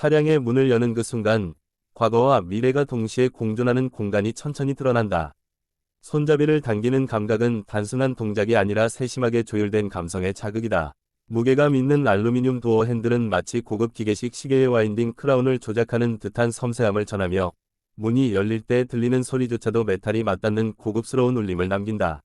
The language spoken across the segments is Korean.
차량의 문을 여는 그 순간 과거와 미래가 동시에 공존하는 공간이 천천히 드러난다. 손잡이를 당기는 감각은 단순한 동작이 아니라 세심하게 조율된 감성의 자극이다. 무게감 있는 알루미늄 도어 핸들은 마치 고급 기계식 시계의 와인딩 크라운을 조작하는 듯한 섬세함을 전하며 문이 열릴 때 들리는 소리조차도 메탈이 맞닿는 고급스러운 울림을 남긴다.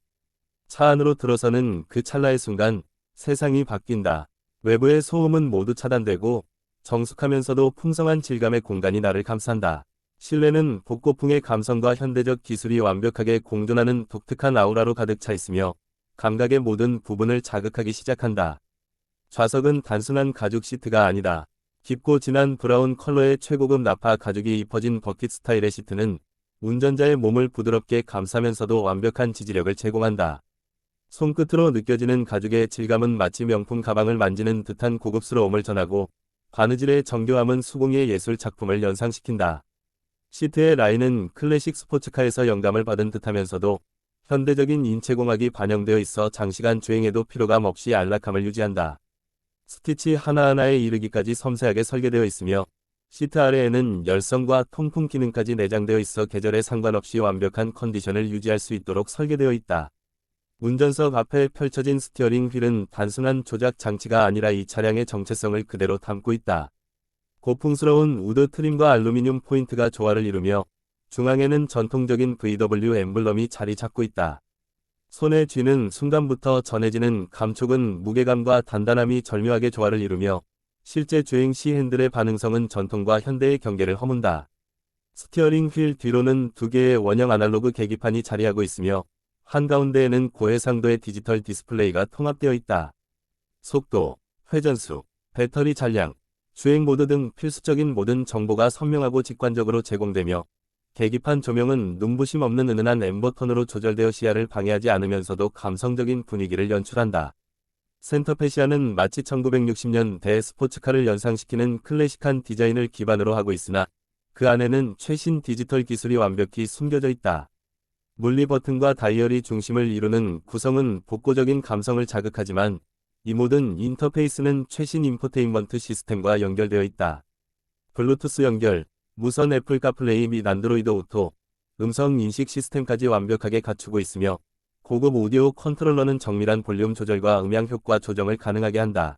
차 안으로 들어서는 그 찰나의 순간 세상이 바뀐다. 외부의 소음은 모두 차단되고 정숙하면서도 풍성한 질감의 공간이 나를 감싼다. 실내는 복고풍의 감성과 현대적 기술이 완벽하게 공존하는 독특한 아우라로 가득 차 있으며 감각의 모든 부분을 자극하기 시작한다. 좌석은 단순한 가죽 시트가 아니다. 깊고 진한 브라운 컬러의 최고급 나파 가죽이 입혀진 버킷 스타일의 시트는 운전자의 몸을 부드럽게 감싸면서도 완벽한 지지력을 제공한다. 손끝으로 느껴지는 가죽의 질감은 마치 명품 가방을 만지는 듯한 고급스러움을 전하고 바느질의 정교함은 수공예 예술 작품을 연상시킨다. 시트의 라인은 클래식 스포츠카에서 영감을 받은 듯하면서도 현대적인 인체공학이 반영되어 있어 장시간 주행에도 피로감 없이 안락함을 유지한다. 스티치 하나하나에 이르기까지 섬세하게 설계되어 있으며 시트 아래에는 열선과 통풍 기능까지 내장되어 있어 계절에 상관없이 완벽한 컨디션을 유지할 수 있도록 설계되어 있다. 운전석 앞에 펼쳐진 스티어링 휠은 단순한 조작 장치가 아니라 이 차량의 정체성을 그대로 담고 있다. 고풍스러운 우드 트림과 알루미늄 포인트가 조화를 이루며 중앙에는 전통적인 VW 엠블럼이 자리 잡고 있다. 손에 쥐는 순간부터 전해지는 감촉은 무게감과 단단함이 절묘하게 조화를 이루며 실제 주행 시 핸들의 반응성은 전통과 현대의 경계를 허문다. 스티어링 휠 뒤로는 두 개의 원형 아날로그 계기판이 자리하고 있으며 한가운데에는 고해상도의 디지털 디스플레이가 통합되어 있다. 속도, 회전수, 배터리 잔량, 주행 모드 등 필수적인 모든 정보가 선명하고 직관적으로 제공되며 계기판 조명은 눈부심 없는 은은한 엠버턴으로 조절되어 시야를 방해하지 않으면서도 감성적인 분위기를 연출한다. 센터페시아는 마치 1960년 대 스포츠카를 연상시키는 클래식한 디자인을 기반으로 하고 있으나 그 안에는 최신 디지털 기술이 완벽히 숨겨져 있다. 물리 버튼과 다이얼이 중심을 이루는 구성은 복고적인 감성을 자극하지만 이 모든 인터페이스는 최신 인포테인먼트 시스템과 연결되어 있다. 블루투스 연결, 무선 애플 카플레이 및 안드로이드 오토, 음성 인식 시스템까지 완벽하게 갖추고 있으며 고급 오디오 컨트롤러는 정밀한 볼륨 조절과 음향 효과 조정을 가능하게 한다.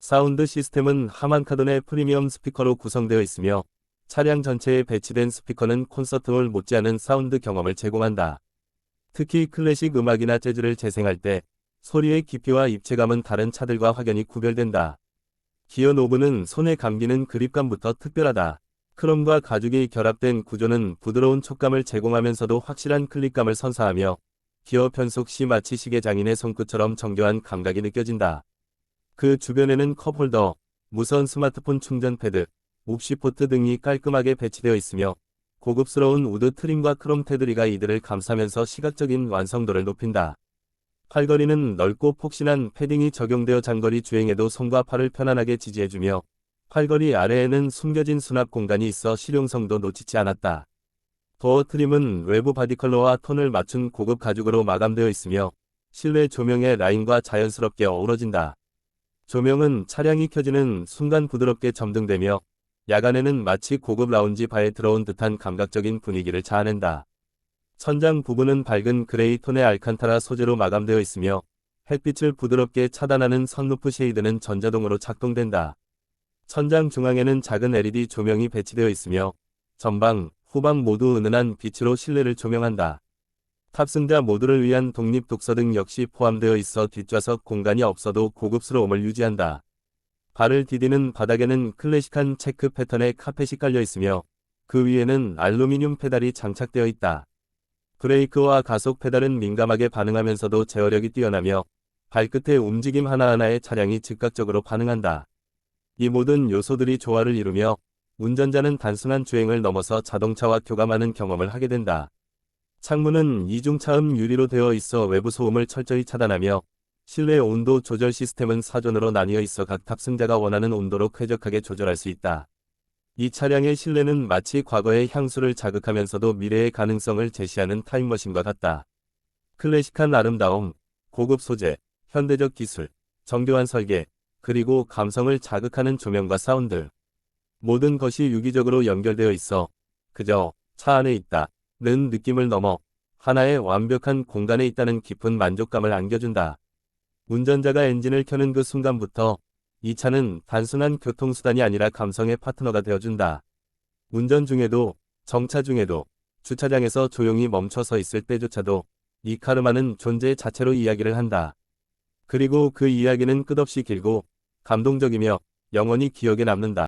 사운드 시스템은 하만카돈의 프리미엄 스피커로 구성되어 있으며 차량 전체에 배치된 스피커는 콘서트홀 못지않은 사운드 경험을 제공한다. 특히 클래식 음악이나 재즈를 재생할 때 소리의 깊이와 입체감은 다른 차들과 확연히 구별된다. 기어 노브는 손에 감기는 그립감부터 특별하다. 크롬과 가죽이 결합된 구조는 부드러운 촉감을 제공하면서도 확실한 클릭감을 선사하며 기어 편속 시 마치 시계 장인의 손끝처럼 정교한 감각이 느껴진다. 그 주변에는 컵홀더, 무선 스마트폰 충전 패드, 옵시 포트 등이 깔끔하게 배치되어 있으며 고급스러운 우드 트림과 크롬 테두리가 이들을 감싸면서 시각적인 완성도를 높인다. 팔걸이는 넓고 폭신한 패딩이 적용되어 장거리 주행에도 손과 팔을 편안하게 지지해주며 팔걸이 아래에는 숨겨진 수납 공간이 있어 실용성도 놓치지 않았다. 도어 트림은 외부 바디컬러와 톤을 맞춘 고급 가죽으로 마감되어 있으며 실내 조명의 라인과 자연스럽게 어우러진다. 조명은 차량이 켜지는 순간 부드럽게 점등되며 야간에는 마치 고급 라운지 바에 들어온 듯한 감각적인 분위기를 자아낸다. 천장 부분은 밝은 그레이 톤의 알칸타라 소재로 마감되어 있으며 햇빛을 부드럽게 차단하는 선루프 쉐이드는 전자동으로 작동된다. 천장 중앙에는 작은 LED 조명이 배치되어 있으며 전방, 후방 모두 은은한 빛으로 실내를 조명한다. 탑승자 모두를 위한 독립 독서 등 역시 포함되어 있어 뒷좌석 공간이 없어도 고급스러움을 유지한다. 발을 디디는 바닥에는 클래식한 체크 패턴의 카펫이 깔려 있으며 그 위에는 알루미늄 페달이 장착되어 있다. 브레이크와 가속 페달은 민감하게 반응하면서도 제어력이 뛰어나며 발끝의 움직임 하나하나에 차량이 즉각적으로 반응한다. 이 모든 요소들이 조화를 이루며 운전자는 단순한 주행을 넘어서 자동차와 교감하는 경험을 하게 된다. 창문은 이중차음 유리로 되어 있어 외부 소음을 철저히 차단하며 실내 온도 조절 시스템은 사전으로 나뉘어 있어 각 탑승자가 원하는 온도로 쾌적하게 조절할 수 있다. 이 차량의 실내는 마치 과거의 향수를 자극하면서도 미래의 가능성을 제시하는 타임머신과 같다. 클래식한 아름다움, 고급 소재, 현대적 기술, 정교한 설계, 그리고 감성을 자극하는 조명과 사운드. 모든 것이 유기적으로 연결되어 있어 그저 차 안에 있다. 는 느낌을 넘어 하나의 완벽한 공간에 있다는 깊은 만족감을 안겨준다. 운전자가 엔진을 켜는 그 순간부터 이 차는 단순한 교통수단이 아니라 감성의 파트너가 되어준다. 운전 중에도, 정차 중에도, 주차장에서 조용히 멈춰서 있을 때조차도 이 카르마는 존재 자체로 이야기를 한다. 그리고 그 이야기는 끝없이 길고 감동적이며 영원히 기억에 남는다.